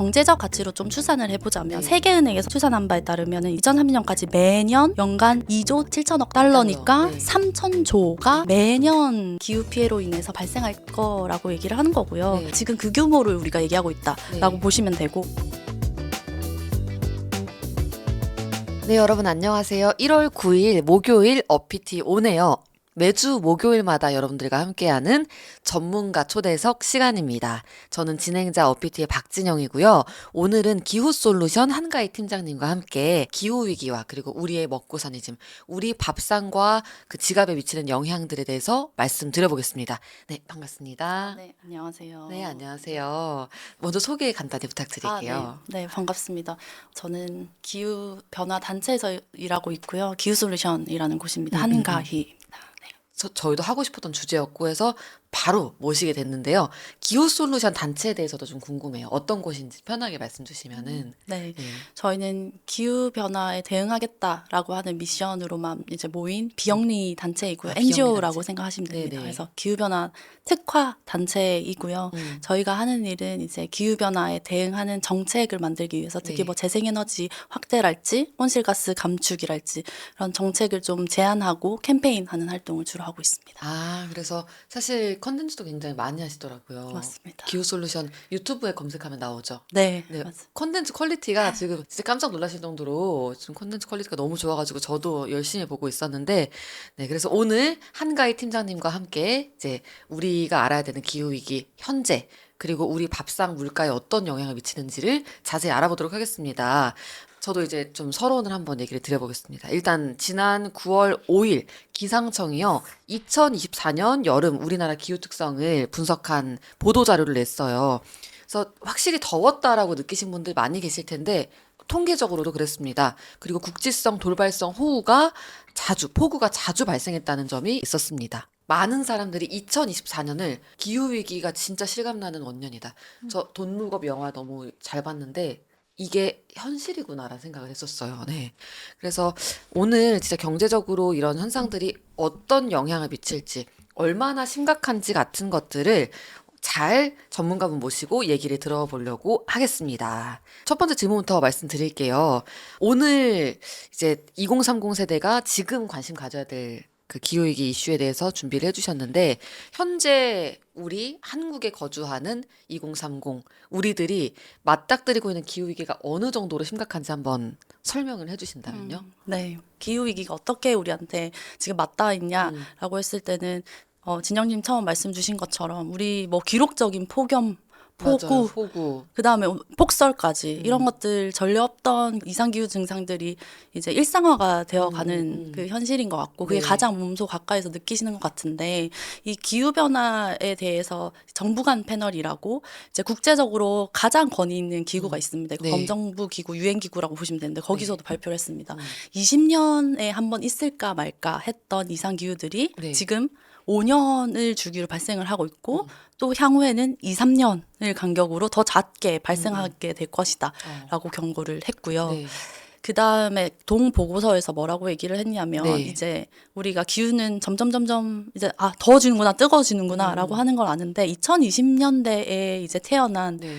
경제적 가치로 좀 추산을 해보자면 네. 세계은행에서 추산한 바에 따르면 2030년까지 매년 연간 2조 7천억 달러니까 달러, 네. 3천조가 매년 기후 피해로 인해서 발생할 거라고 얘기를 하는 거고요. 네. 지금 그 규모를 우리가 얘기하고 있다라고 네. 보시면 되고 네, 여러분 안녕하세요. 1월 9일 목요일 어피티 오네요. 매주 목요일마다 여러분들과 함께하는 전문가 초대석 시간입니다. 저는 진행자 어피티의 박진영이고요. 오늘은 기후 솔루션 한가희 팀장님과 함께 기후 위기와 그리고 우리의 먹고 사는 짐, 우리 밥상과 그 지갑에 미치는 영향들에 대해서 말씀드려보겠습니다. 네, 반갑습니다. 네, 안녕하세요. 네, 안녕하세요. 먼저 소개 간단히 부탁드릴게요. 아, 네. 네, 반갑습니다. 저는 기후 변화 단체에서 일하고 있고요. 기후 솔루션이라는 곳입니다. 음, 음, 음. 네. 저, 저희도 하고 싶었던 주제였고 해서 바로 모시게 됐는데요. 기후 솔루션 단체에 대해서도 좀 궁금해요. 어떤 곳인지 편하게 말씀 주시면은. 네. 네. 저희는 기후 변화에 대응하겠다라고 하는 미션으로만 이제 모인 비영리 단체이고요. 아, NGO라고 단체. 생각하시면 됩니다. 네네. 그래서 기후 변화 특화 단체이고요. 음. 저희가 하는 일은 이제 기후 변화에 대응하는 정책을 만들기 위해서 특히 네. 뭐 재생에너지 확대랄지 온실가스 감축이랄지 그런 정책을 좀 제안하고 캠페인하는 활동을 주로 하고 있습니다. 아, 그래서 사실 컨텐츠도 굉장히 많이 하시더라고요. 맞습니다. 기후 솔루션 유튜브에 검색하면 나오죠. 네, 네. 컨텐츠 퀄리티가 지금 진짜 깜짝 놀라실 정도로 지금 컨텐츠 퀄리티가 너무 좋아가지고 저도 열심히 보고 있었는데, 네, 그래서 오늘 한가희 팀장님과 함께 이제 우리가 알아야 되는 기후 위기 현재 그리고 우리 밥상 물가에 어떤 영향을 미치는지를 자세히 알아보도록 하겠습니다. 저도 이제 좀 서론을 한번 얘기를 드려보겠습니다. 일단 지난 9월 5일 기상청이요. 2024년 여름 우리나라 기후 특성을 분석한 보도 자료를 냈어요. 그래서 확실히 더웠다라고 느끼신 분들 많이 계실 텐데 통계적으로도 그랬습니다. 그리고 국지성 돌발성 호우가 자주 폭우가 자주 발생했다는 점이 있었습니다. 많은 사람들이 2024년을 기후 위기가 진짜 실감나는 원년이다. 저 돈룩업 영화 너무 잘 봤는데 이게 현실이구나라는 생각을 했었어요. 네. 그래서 오늘 진짜 경제적으로 이런 현상들이 어떤 영향을 미칠지, 얼마나 심각한지 같은 것들을 잘 전문가분 모시고 얘기를 들어보려고 하겠습니다. 첫 번째 질문부터 말씀드릴게요. 오늘 이제 2030 세대가 지금 관심 가져야 될 그 기후위기 이슈에 대해서 준비를 해주셨는데, 현재 우리 한국에 거주하는 2030 우리들이 맞닥뜨리고 있는 기후위기가 어느 정도로 심각한지 한번 설명을 해주신다면요. 음, 네. 기후 위기가 어떻게 우리한테 지금 맞닿아 음. 있냐라고 했을 때는 어, 진영님 처음 말씀 주신 것처럼 우리 뭐 기록적인 폭염. 폭우, 폭우. 그 다음에 폭설까지 음. 이런 것들 전혀 없던 이상 기후 증상들이 이제 일상화가 되어 가는 음, 음. 그 현실인 것 같고 그게 네. 가장 몸소 가까이서 느끼시는 것 같은데 이 기후 변화에 대해서 정부 간 패널이라고 이제 국제적으로 가장 권위 있는 기구가 음. 있습니다. 그 네. 검정부 기구, 유엔 기구라고 보시면 되는데 거기서도 발표를 했습니다. 음. 20년에 한 번 있을까 말까 했던 이상 기후들이 네. 지금 5년을 주기로 발생을 하고 있고 음. 또 향후에는 2, 3년을 간격으로 더 잦게 발생하게 될 것이다라고 어. 경고를 했고요. 네. 그 다음에 동 보고서에서 뭐라고 얘기를 했냐면 네. 이제 우리가 기후는 점점 점점 이제 아 더워지는구나 뜨거워지는구나라고 음. 하는 걸 아는데 2020년대에 이제 태어난 네.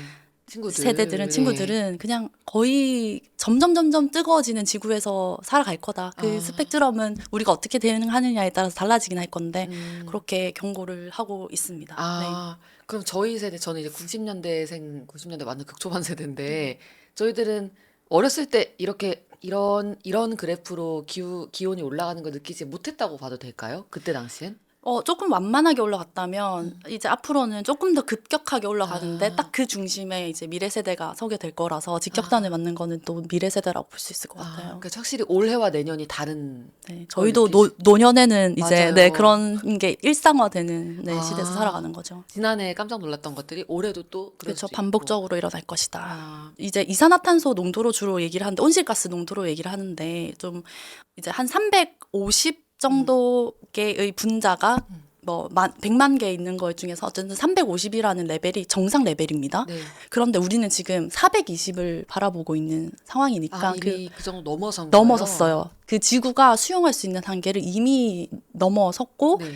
친구들. 세대들은 네. 친구들은 그냥 거의 점점 점점 뜨거워지는 지구에서 살아갈 거다. 그 아. 스펙트럼은 우리가 어떻게 대응하느냐에 따라서 달라지긴 할 건데 음. 그렇게 경고를 하고 있습니다. 네. 아, 그럼 저희 세대, 저는 이제 90년대생, 90년대 완전 극초반 세대인데, 음. 저희들은 어렸을 때 이렇게, 이런, 이런 그래프로 기후, 기온이 올라가는 걸 느끼지 못했다고 봐도 될까요? 그때 당시엔? 어, 조금 완만하게 올라갔다면 음. 이제 앞으로는 조금 더 급격하게 올라가는데 아. 딱그 중심에 이제 미래 세대가 서게 될 거라서 직격탄을 맞는 거는 또 미래 세대라고 볼 수 있을 것 아, 같아요. 그러니까 확실히 올해와 내년이 다른, 네, 저희도 노, 노년에는 이제 맞아요. 네, 그런 게 일상화되는 네, 아. 시대에서 살아가는 거죠. 지난해 깜짝 놀랐던 것들이 올해도 또 그렇죠. 반복적으로 일어날 것이다. 아, 이제 이산화탄소 농도로 주로 얘기를 하는데 온실가스 농도로 얘기를 하는데 좀 이제 한 350 정도의 분자가 음. 뭐 만, 100만 개 있는 것 중에서 어쨌든 350이라는 레벨이 정상 레벨입니다. 네. 그런데 우리는 지금 420을 바라보고 있는 상황이니까 아, 그 그 정도 넘어선 거예요? 넘어섰어요. 그 지구가 수용할 수 있는 한계를 이미 넘어섰고 네.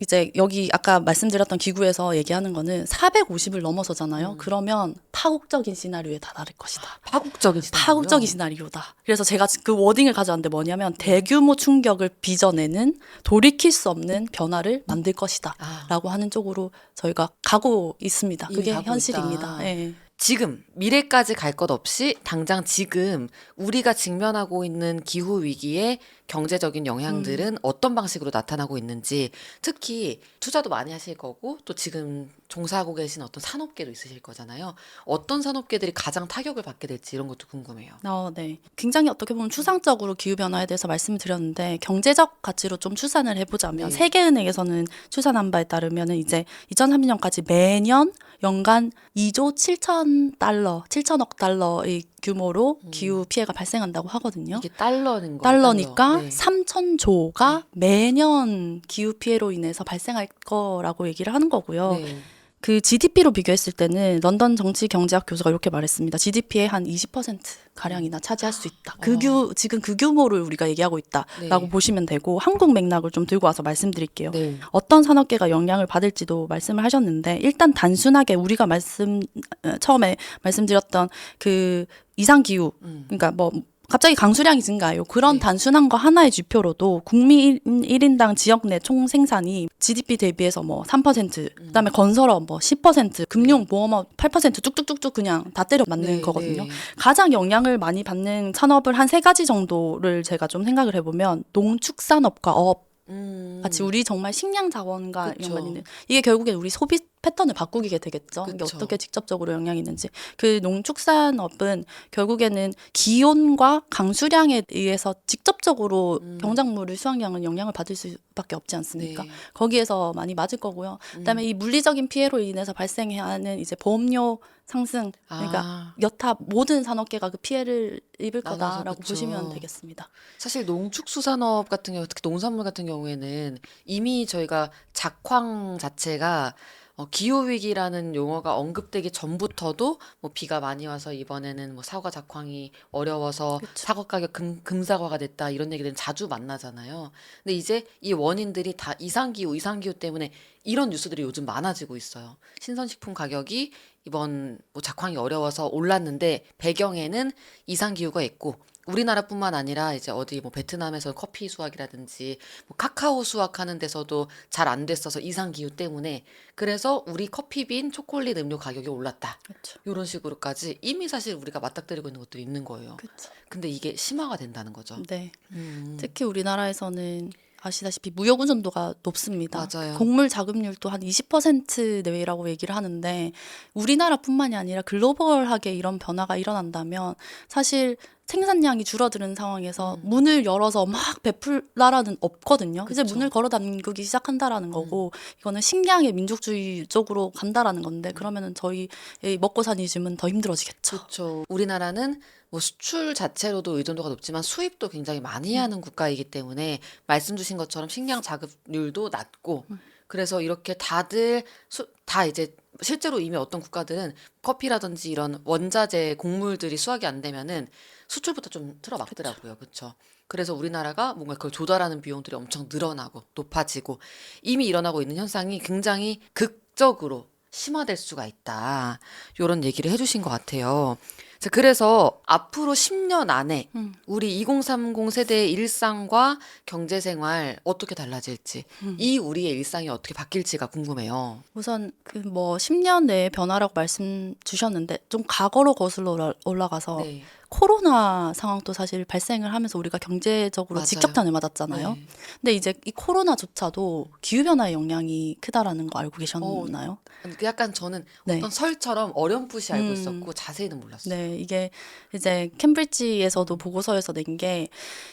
이제 여기 아까 말씀드렸던 기구에서 얘기하는 거는 450을 넘어서잖아요. 음. 그러면 파국적인 시나리오에 다다를 것이다. 파국적인 시나리오요? 파국적인 시나리오다. 그래서 제가 그 워딩을 가져왔는데 뭐냐면 대규모 충격을 빚어내는 돌이킬 수 없는 변화를 만들 것이다. 아, 라고 하는 쪽으로 저희가 가고 있습니다. 그게 현실입니다. 예. 지금 미래까지 갈 것 없이 당장 지금 우리가 직면하고 있는 기후 위기의 경제적인 영향들은 어떤 방식으로 나타나고 있는지 특히 투자도 많이 하실 거고 또 지금 종사하고 계신 어떤 산업계도 있으실 거잖아요. 어떤 산업계들이 가장 타격을 받게 될지 이런 것도 궁금해요. 어, 네. 굉장히 어떻게 보면 추상적으로 기후 변화에 대해서 말씀을 드렸는데 경제적 가치로 좀 추산을 해보자면 네. 세계은행에서는 추산한 바에 따르면은 이제 2030년까지 매년 연간 2조 7천 달러, 7천억 달러의 규모로 음. 기후 피해가 발생한다고 하거든요. 이게 달러는 거 달러니까 달러. 네. 3천조가 매년 기후 피해로 인해서 발생할 거라고 얘기를 하는 거고요. 네. 그 GDP로 비교했을 때는 런던 정치 경제학 교수가 이렇게 말했습니다. GDP의 한 20% 가량이나 차지할 수 있다. 그 어. 규, 지금 그 규모를 우리가 얘기하고 있다라고 네. 보시면 되고 한국 맥락을 좀 들고 와서 말씀드릴게요. 네. 어떤 산업계가 영향을 받을지도 말씀을 하셨는데 일단 단순하게 우리가 말씀 어, 처음에 말씀드렸던 그 이상 기후 음. 그러니까 뭐 갑자기 강수량이 증가해요. 그런 네. 단순한 거 하나의 지표로도 국민 1인당 지역 내 총 생산이 GDP 대비해서 뭐 3%, 음. 그다음에 건설업 뭐 10%, 금융 보험업 8% 쭉쭉쭉쭉 그냥 다 때려 맞는 네, 거거든요. 네. 가장 영향을 많이 받는 산업을 한 세 가지 정도를 제가 좀 생각을 해 보면 농축산업과 어업 음. 같이 우리 정말 식량 자원과. 연관 있는 이게 결국엔 우리 소비 패턴을 바꾸게 되겠죠. 이게 그쵸. 어떻게 직접적으로 영향이 있는지 그 농축산업은 결국에는 기온과 강수량에 의해서 직접적으로 음. 경작물의 수확량은 영향을 받을 수밖에 없지 않습니까? 네. 거기에서 많이 맞을 거고요. 그다음에 음. 이 물리적인 피해로 인해서 발생하는 이제 보험료 상승 그러니까 아. 여타 모든 산업계가 그 피해를 입을 거다라고 그쵸. 보시면 되겠습니다. 사실 농축수산업 같은 경우 특히 농산물 같은 경우에는 이미 저희가 작황 자체가 어, 기후위기라는 용어가 언급되기 전부터도 뭐 비가 많이 와서 이번에는 뭐 사과 작황이 어려워서. 사과 가격 금, 금사과가 됐다 이런 얘기들은 자주 만나잖아요. 근데 이제 이 원인들이 다 이상기후, 이상기후 때문에 이런 뉴스들이 요즘 많아지고 있어요. 신선식품 가격이 이번 뭐 작황이 어려워서 올랐는데 배경에는 이상기후가 있고 우리나라뿐만 아니라 이제 어디 뭐 베트남에서 커피 수확이라든지 뭐 카카오 수확하는 데서도 잘 안 됐어서 이상 기후 때문에 그래서 우리 커피빈 초콜릿 음료 가격이 올랐다. 그렇죠. 이런 식으로까지 이미 사실 우리가 맞닥뜨리고 있는 것들이 있는 거예요. 그렇죠. 근데 이게 심화가 된다는 거죠. 네. 음. 특히 우리나라에서는 아시다시피 무역 의존도가 높습니다. 맞아요. 곡물 자급률도 한 20% 내외라고 얘기를 하는데 우리나라뿐만이 아니라 글로벌하게 이런 변화가 일어난다면 사실 생산량이 줄어드는 상황에서 음. 문을 열어서 막 베풀 나라는 없거든요. 이제 그쵸. 문을 걸어 담그기 시작한다라는 거고 이거는 식량의 민족주의 쪽으로 간다라는 건데 그러면은 저희 의 먹고 사는 이즘은 더 힘들어지겠죠. 그렇죠. 우리나라는 뭐 수출 자체로도 의존도가 높지만 수입도 굉장히 많이 하는 국가이기 때문에 말씀 주신 것처럼 식량 자급률도 낮고 그래서 이렇게 다들 수, 다 이제 실제로 이미 어떤 국가들은 커피라든지 이런 원자재 곡물들이 수확이 안 되면은 수출부터 좀 틀어막더라고요. 그렇죠. 그래서 우리나라가 뭔가 그걸 조달하는 비용들이 엄청 늘어나고 높아지고 이미 일어나고 있는 현상이 굉장히 극적으로 심화될 수가 있다. 이런 얘기를 해주신 것 같아요. 자, 그래서 앞으로 10년 안에 음. 우리 2030 세대의 일상과 경제 생활 어떻게 달라질지, 음. 이 우리의 일상이 어떻게 바뀔지가 궁금해요. 우선 그 뭐 10년 내의 변화라고 말씀 주셨는데 좀 과거로 거슬러 올라- 올라가서 네. 코로나 상황도 사실 발생을 하면서 우리가 경제적으로 맞아요. 직격탄을 맞았잖아요. 네. 근데 이제 이 코로나조차도 기후 변화의 영향이 크다라는 거 알고 계셨나요? 그 약간 저는 네. 어떤 설처럼 어렴풋이 알고 음. 있었고 자세히는 몰랐어요. 네, 이게 이제 캠브리지에서도 보고서에서 낸 게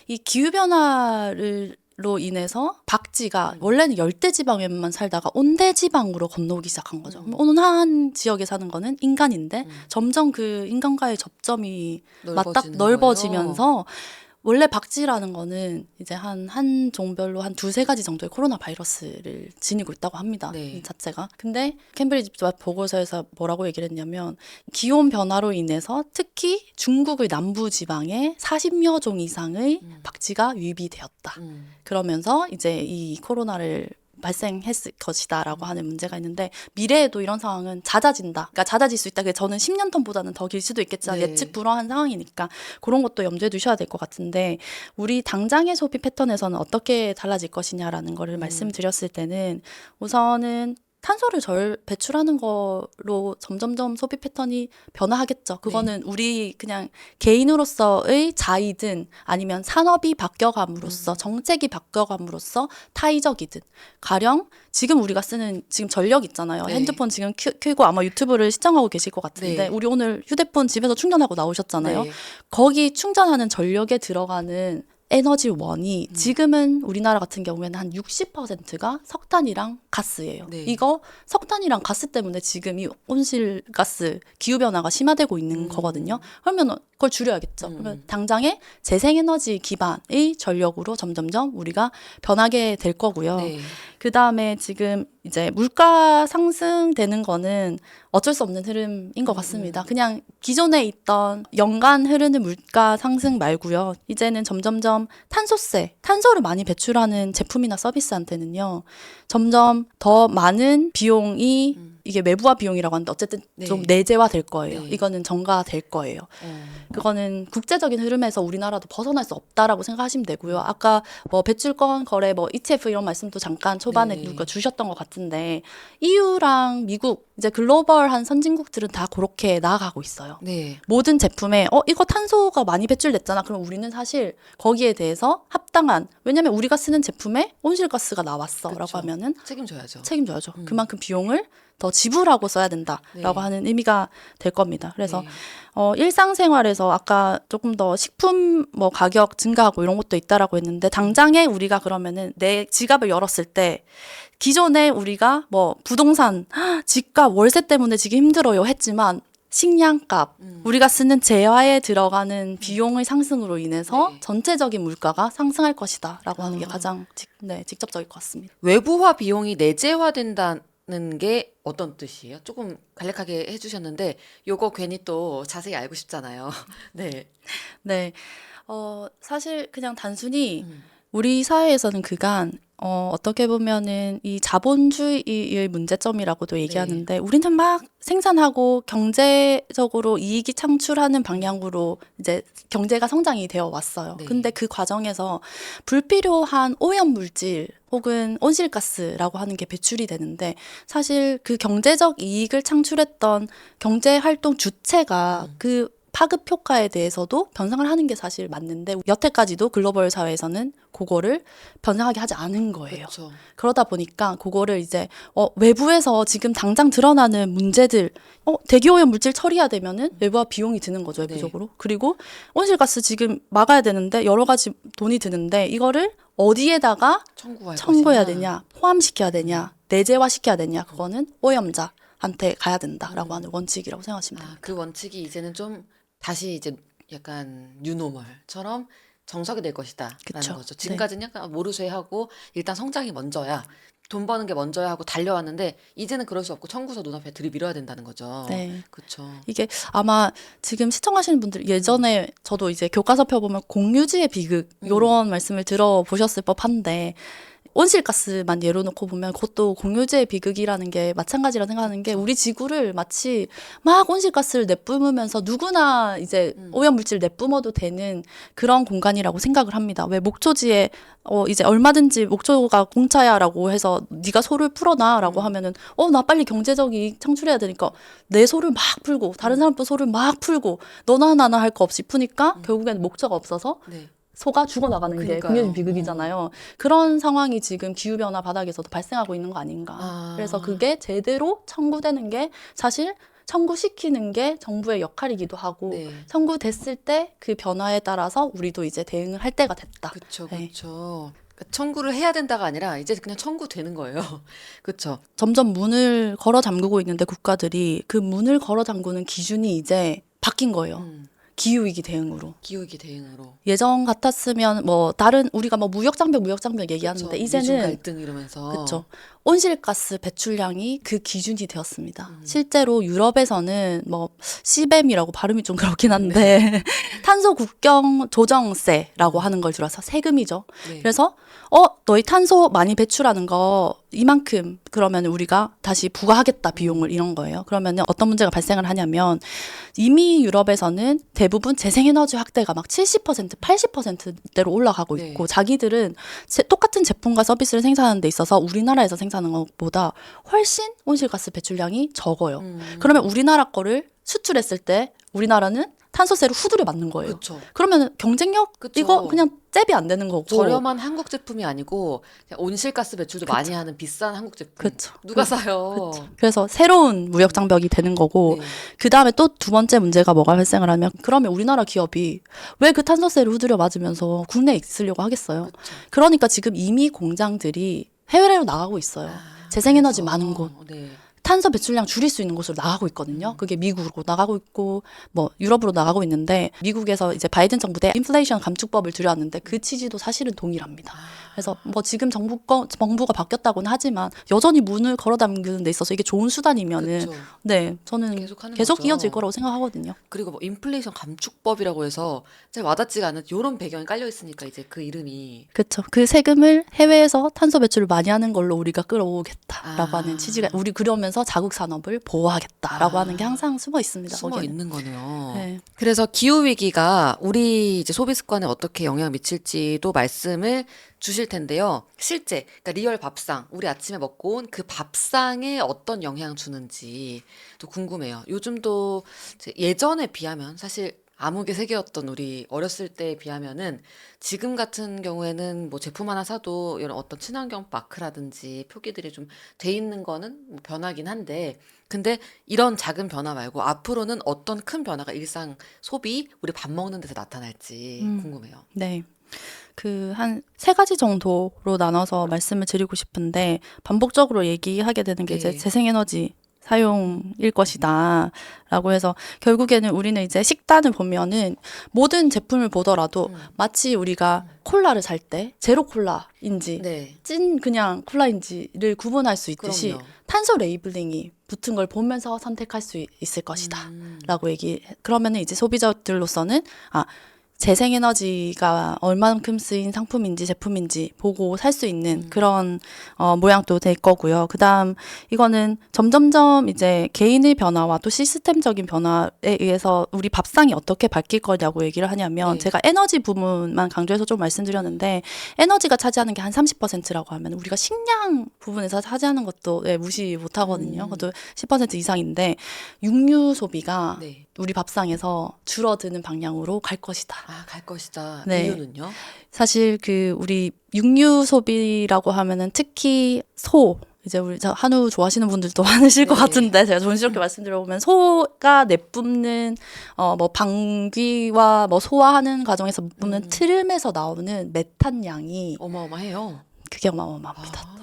이 기후 변화를 로 인해서 박쥐가 음. 원래는 열대 지방에만 살다가 온대 지방으로 건너오기 시작한 거죠. 음. 온화한 지역에 사는 거는 인간인데 음. 점점 그 인간과의 접점이 맞닥 넓어지는 넓어지면서 원래 박쥐라는 거는 이제 한 한 종별로 한 두세 가지 정도의 코로나 바이러스를 지니고 있다고 합니다. 네. 이 자체가. 근데 캠브리지 보고서에서 뭐라고 얘기를 했냐면 기온 변화로 인해서 특히 중국의 남부 지방에 40여 종 이상의 음. 박쥐가 유입이 되었다. 음. 그러면서 이제 이 코로나를 발생했을 것이다라고 하는 문제가 있는데 미래에도 이런 상황은 잦아진다. 그러니까 잦아질 수 있다. 그게 저는 10년 턴보다는 더 길 수도 있겠지만 네. 예측 불허한 상황이니까 그런 것도 염두에 두셔야 될 것 같은데 우리 당장의 소비 패턴에서는 어떻게 달라질 것이냐라는 거를 말씀드렸을 때는 우선은 탄소를 절 배출하는 거로 점점점 소비 패턴이 변화하겠죠. 그거는 우리 그냥 개인으로서의 자의든 아니면 산업이 바뀌어감으로써 정책이 바뀌어감으로써 타의적이든 가령 지금 우리가 쓰는 지금 전력 있잖아요. 네. 핸드폰 지금 큐, 켜고 아마 유튜브를 시청하고 계실 것 같은데 네. 우리 오늘 휴대폰 집에서 충전하고 나오셨잖아요. 네. 거기 충전하는 전력에 들어가는 에너지원이 지금은 우리나라 같은 경우에는 한 60%가 석탄이랑 가스예요. 네. 이거 석탄이랑 가스 때문에 지금 이 온실가스 기후 변화가 심화되고 있는 거거든요. 그러면 그걸 줄여야겠죠. 음. 그러면 당장에 재생에너지 기반의 전력으로 점점점 우리가 변하게 될 거고요. 네. 그 다음에 지금 이제 물가 상승되는 거는 어쩔 수 없는 흐름인 것 같습니다. 그냥 기존에 있던 연간 흐르는 물가 상승 말고요. 이제는 점점점 탄소세, 탄소를 많이 배출하는 제품이나 서비스한테는요. 점점 더 많은 비용이 이게 외부화 비용이라고 하는데 어쨌든 네. 좀 내재화 될 거예요. 네. 이거는 전가 될 거예요. 어. 그거는 국제적인 흐름에서 우리나라도 벗어날 수 없다라고 생각하시면 되고요. 아까 뭐 배출권 거래 뭐 ETF 이런 말씀도 잠깐 초반에 네. 누가 주셨던 것 같은데 EU랑 미국 이제 글로벌한 선진국들은 다 그렇게 나아가고 있어요. 네. 모든 제품에 어 이거 탄소가 많이 배출됐잖아. 그럼 우리는 사실 거기에 대해서 합당한 왜냐면 우리가 쓰는 제품에 온실가스가 나왔어라고 그쵸. 하면은 책임져야죠. 책임져야죠. 음. 그만큼 비용을 더 지불하고 써야 된다라고 네. 하는 의미가 될 겁니다. 그래서 네. 어, 일상생활에서 아까 조금 더 식품 뭐 가격 증가하고 이런 것도 있다라고 했는데 당장에 우리가 그러면은 내 지갑을 열었을 때 기존에 우리가 뭐 부동산, 헉, 집값, 월세 때문에 지금 힘들어요 했지만 식량값, 음. 우리가 쓰는 재화에 들어가는 비용의 상승으로 인해서 네. 전체적인 물가가 상승할 것이다라고 하는 게 아. 가장 직, 네, 직접적일 것 같습니다. 외부화 비용이 내재화된다 는 게 어떤 뜻이에요? 조금 간략하게 해주셨는데 요거 괜히 또 자세히 알고 싶잖아요. 네. 네. 어, 사실 그냥 단순히 음. 우리 사회에서는 그간 어, 어떻게 보면은 이 자본주의의 문제점이라고도 얘기하는데 우리는 막 생산하고 경제적으로 이익이 창출하는 방향으로 이제 경제가 성장이 되어 왔어요. 네. 근데 그 과정에서 불필요한 오염 물질 혹은 온실가스라고 하는 게 배출이 되는데 사실 그 경제적 이익을 창출했던 경제 활동 주체가 그 파급 효과에 대해서도 변상을 하는 게 사실 맞는데 여태까지도 글로벌 사회에서는 그거를 변상하게 하지 않은 거예요. 그렇죠. 그러다 보니까 그거를 이제 어, 외부에서 지금 당장 드러나는 문제들 어, 대기오염 물질 처리해야 되면은 외부와 비용이 드는 거죠 네. 외부적으로 그리고 온실가스 지금 막아야 되는데 여러 가지 돈이 드는데 이거를 어디에다가 청구해야. 되냐 포함시켜야 되냐 내재화 시켜야 되냐 그거는 오염자 한테 가야 된다라고 하는 원칙이라고 생각하시면 됩니다. 아, 그 원칙이 이제는 좀 다시 이제 약간 뉴노멀처럼 정석이 될 것이다라는 그쵸. 거죠. 네. 지금까지는 약간 모르쇠 하고 일단 성장이 먼저야. 돈 버는 게 먼저야 하고 달려왔는데 이제는 그럴 수 없고 청구서 눈앞에 들이밀어야 된다는 거죠. 네. 그렇죠. 이게 아마 지금 시청하시는 분들 예전에 저도 이제 교과서 펴보면 공유지의 비극 음. 요런 말씀을 들어보셨을 법한데 온실가스만 예로 놓고 보면 그것도 공유지의 비극이라는 게 마찬가지라 생각하는 게 우리 지구를 마치 막 온실가스를 내뿜으면서 누구나 이제 음. 오염물질 내뿜어도 되는 그런 공간이라고 생각을 합니다. 왜 목초지에 어 이제 얼마든지 목초가 공차야라고 해서 네가 소를 풀어놔라고 하면은 어 나 빨리 경제적 이익 창출해야 되니까 내 소를 막 풀고 다른 사람도 소를 막 풀고 너나 나나 할 거 없이 푸니까 결국에는 목초가 없어서 네. 소가 죽어나가는 게 그러니까요. 공유지 비극이잖아요. 그런 상황이 지금 기후변화 바닥에서도 발생하고 있는 거 아닌가. 아. 그래서 그게 제대로 청구되는 게 사실 청구시키는 게 정부의 역할이기도 하고 네. 청구됐을 때 그 변화에 따라서 우리도 이제 대응을 할 때가 됐다. 그렇죠. 네. 그렇죠. 그러니까 청구를 해야 된다가 아니라 이제 그냥 청구되는 거예요. 그렇죠. 점점 문을 걸어 잠그고 있는데 국가들이 그 문을 걸어 잠그는 기준이 이제 바뀐 거예요. 음. 기후위기 대응으로. 기후위기 대응으로. 예전 같았으면 뭐 다른 우리가 뭐 무역 장벽 무역 장벽 얘기하는데 그쵸. 이제는 갈등 이러면서 그렇죠. 온실가스 배출량이 그 기준이 되었습니다. 음. 실제로 유럽에서는 뭐 CBAM이라고 발음이 좀 그렇긴 한데 탄소 국경 조정세라고 하는 걸 들어서 세금이죠. 네. 그래서 어 너희 탄소 많이 배출하는 거 이만큼 그러면 우리가 다시 부과하겠다 비용을 이런 거예요. 그러면 어떤 문제가 발생을 하냐면 이미 유럽에서는 대부분 재생에너지 확대가 막 70% 80%대로 올라가고 네. 있고 자기들은 제- 똑같은 제품과 서비스를 생산하는 데 있어서 우리나라에서 생산 하는 것보다 훨씬 온실가스 배출량이 적어요. 음. 그러면 우리나라 거를 수출했을 때 우리나라는 탄소세를 후두려 맞는 거예요. 그렇죠. 그러면 경쟁력 그쵸. 이거 그냥 잽이 안 되는 거고 저렴한 한국 제품이 아니고 온실가스 배출도 많이 하는 비싼 한국 제품. 그쵸. 누가 그- 사요? 그래서 새로운 무역 장벽이 되는 거고 네. 그 다음에 또 두 번째 문제가 뭐가 발생을 하면 그러면 우리나라 기업이 왜 그 탄소세를 후두려 맞으면서 국내에 있으려고 하겠어요. 그쵸. 그러니까 지금 이미 공장들이 해외로 나가고 있어요. 아, 재생에너지. 많은 곳. 네. 탄소 배출량 줄일 수 있는 곳으로 나가고 있거든요. 그게 미국으로 나가고 있고 뭐 유럽으로 나가고 있는데 미국에서 이제 바이든 정부 때 인플레이션 감축법을 들여왔는데 그 취지도 사실은 동일합니다. 그래서 뭐 지금 정부 거, 정부가 바뀌었다고는 하지만 여전히 문을 걸어 담그는 데 있어서 이게 좋은 수단이면은 그쵸. 네 저는 계속 하는 계속. 이어질 거라고 생각하거든요. 그리고 뭐 인플레이션 감축법이라고 해서 잘 와닿지가 않은 이런 배경이 깔려 있으니까 이제 그 이름이 그렇죠. 그 세금을 해외에서 탄소 배출을 많이 하는 걸로 우리가 끌어오겠다라고 아. 하는 취지가 우리 그러면서 자국 산업을 보호하겠다라고 아. 하는 게 항상 숨어 있습니다. 숨어 거기에는. 있는 거네요. 네. 그래서 기후 위기가 우리 이제 소비 습관에 어떻게 영향을 미칠지도 말씀을 주실 텐데요. 실제 그러니까 리얼 밥상 우리 아침에 먹고 온 그 밥상에 어떤 영향 주는지 또 궁금해요. 요즘도 예전에 비하면 사실 암흑의 세계였던 우리 어렸을 때에 비하면은 지금 같은 경우에는 뭐 제품 하나 사도 이런 어떤 친환경 마크라든지 표기들이 좀 돼 있는 거는 뭐 변하긴 한데 근데 이런 작은 변화 말고 앞으로는 어떤 큰 변화가 일상 소비 우리 밥 먹는 데서 나타날지 음. 궁금해요. 네. 그 한 세 가지 정도로 나눠서 말씀을 드리고 싶은데 반복적으로 얘기하게 되는 게 이제 네. 재생에너지 사용일 것이다 라고 해서 결국에는 우리는 이제 식단을 보면은 모든 제품을 보더라도 음. 마치 우리가 콜라를 살 때 제로 콜라인지 네. 찐 그냥 콜라인지를 구분할 수 있듯이 그럼요. 탄소 레이블링이 붙은 걸 보면서 선택할 수 있- 있을 것이다. 음. 라고 얘기 그러면은 이제 소비자들로서는 아 재생에너지가 얼만큼 쓰인 상품인지 제품인지 보고 살 수 있는 음. 그런 어, 모양도 될 거고요. 그다음 이거는 점점점 이제 개인의 변화와 또 시스템적인 변화에 의해서 우리 밥상이 어떻게 바뀔 거냐고 얘기를 하냐면 네. 제가 에너지 부분만 강조해서 좀 말씀드렸는데 에너지가 차지하는 게 한 30%라고 하면 우리가 식량 부분에서 차지하는 것도 예, 무시 못 하거든요. 음. 그것도 10% 이상인데 육류 소비가 네. 우리 밥상에서 줄어드는 방향으로 갈 것이다. 아, 갈 것이다. 네. 이유는요? 사실 그 우리 육류 소비라고 하면은 특히 소 이제 우리 저 한우 좋아하시는 분들도 많으실 것 네. 같은데 제가 조심스럽게 말씀드려보면 소가 내뿜는 어 뭐 방귀와 뭐 소화하는 과정에서 뿜는 음. 트름에서 나오는 메탄 양이 어마어마해요. 그게 어마어마합니다. 아.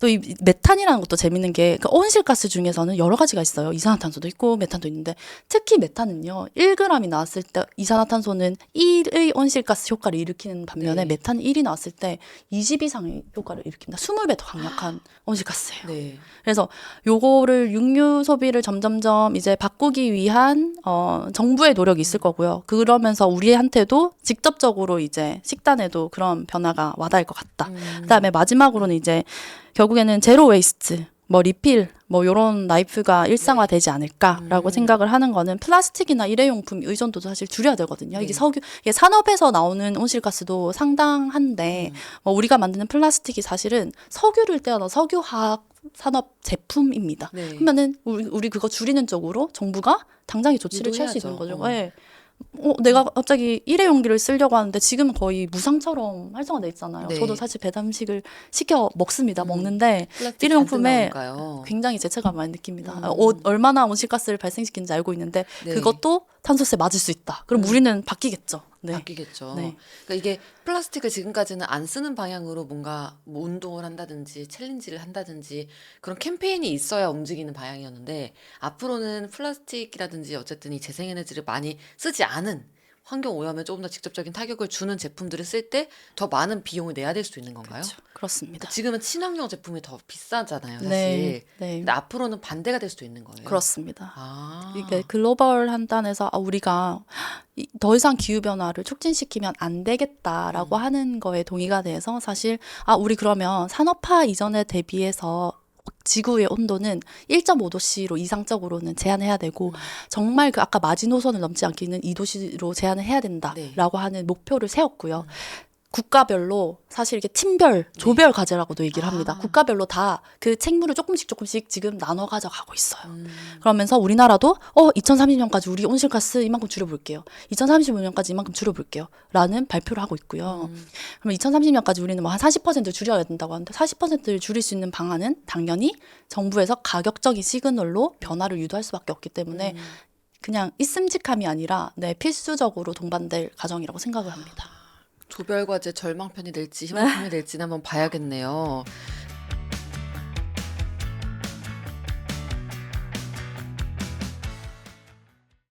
또 이 메탄이라는 것도 재밌는 게 그러니까 온실가스 중에서는 여러 가지가 있어요. 이산화탄소도 있고 메탄도 있는데 특히 메탄은요. 1g이 나왔을 때 이산화탄소는 1의 온실가스 효과를 일으키는 반면에 네. 메탄은 1이 나왔을 때 20 이상의 효과를 일으킵니다. 20배 더 강력한 온실가스예요. 네. 그래서 요거를 육류 소비를 점점점 이제 바꾸기 위한 어 정부의 노력이 있을 거고요. 그러면서 우리한테도 직접적으로 이제 식단에도 그런 변화가 와닿을 것 같다. 음. 그다음에 마지막으로는 이제 결국 에는 제로 웨이스트, 뭐 리필, 뭐 요런 라이프가 일상화되지 않을까라고 음. 생각을 하는 거는 플라스틱이나 일회용품 의존도도 사실 줄여야 되거든요. 네. 이게 석유, 이게 산업에서 나오는 온실가스도 상당한데 음. 뭐 우리가 만드는 플라스틱이 사실은 석유를 떼어넣은 석유화학 산업 제품입니다. 네. 그러면은 우리, 우리 그거 줄이는 쪽으로 정부가 당장의 조치를 취할 수 있는. 거죠. 어. 예. 어, 내가 갑자기 일회용기를 쓰려고 하는데 지금은 거의 무상처럼 활성화돼 있잖아요. 네. 저도 사실 배담식을 시켜 먹습니다. 음. 먹는데 일회용품에. 굉장히 죄책감 많이 느낍니다. 음. 어, 얼마나 온실가스를 발생시키는지 알고 있는데 네. 그것도 탄소세 맞을 수 있다. 그럼 음. 우리는 바뀌겠죠. 네. 바뀌겠죠. 네. 그러니까 이게 플라스틱을 지금까지는 안 쓰는 방향으로 뭔가 뭐 운동을 한다든지 챌린지를 한다든지 그런 캠페인이 있어야 움직이는 방향이었는데 앞으로는 플라스틱이라든지 어쨌든 이 재생에너지를 많이 쓰지 않은 환경 오염에 조금 더 직접적인 타격을 주는 제품들을 쓸 때 더 많은 비용을 내야 될 수도 있는 건가요? 그렇죠. 그렇습니다. 그러니까 지금은 친환경 제품이 더 비싸잖아요, 사실. 네, 네, 근데 앞으로는 반대가 될 수도 있는 거예요. 그렇습니다. 아. 이게 글로벌 한 단에서 아, 우리가 이- 더 이상 기후 변화를 촉진시키면 안 되겠다라고 음. 하는 거에 동의가 돼서 사실 아 우리 그러면 산업화 이전에 대비해서 지구의 온도는 1.5도씨로 이상적으로는 제한해야 되고 음. 정말 그 아까 마지노선을 넘지 않기는 2도씨로 제한을 해야 된다라고 네. 하는 목표를 세웠고요. 음. 국가별로 사실 이게 팀별, 조별 과제라고도 얘기를 합니다. 아. 국가별로 다 그 책무를 조금씩 조금씩 지금 나눠 가져가고 있어요. 음. 그러면서 우리나라도 어 2030년까지 우리 온실가스 이만큼 줄여볼게요. 2035년까지 이만큼 줄여볼게요. 라는 발표를 하고 있고요. 음. 그러면 2030년까지 우리는 뭐 한 40% 줄여야 된다고 하는데 40%를 줄일 수 있는 방안은 당연히 정부에서 가격적인 시그널로 변화를 유도할 수밖에 없기 때문에 음. 그냥 있음직함이 아니라 네, 필수적으로 동반될 과정이라고 생각을 합니다. 조별 과제 절망편이 될지 희망편이 될지는 한번 봐야겠네요.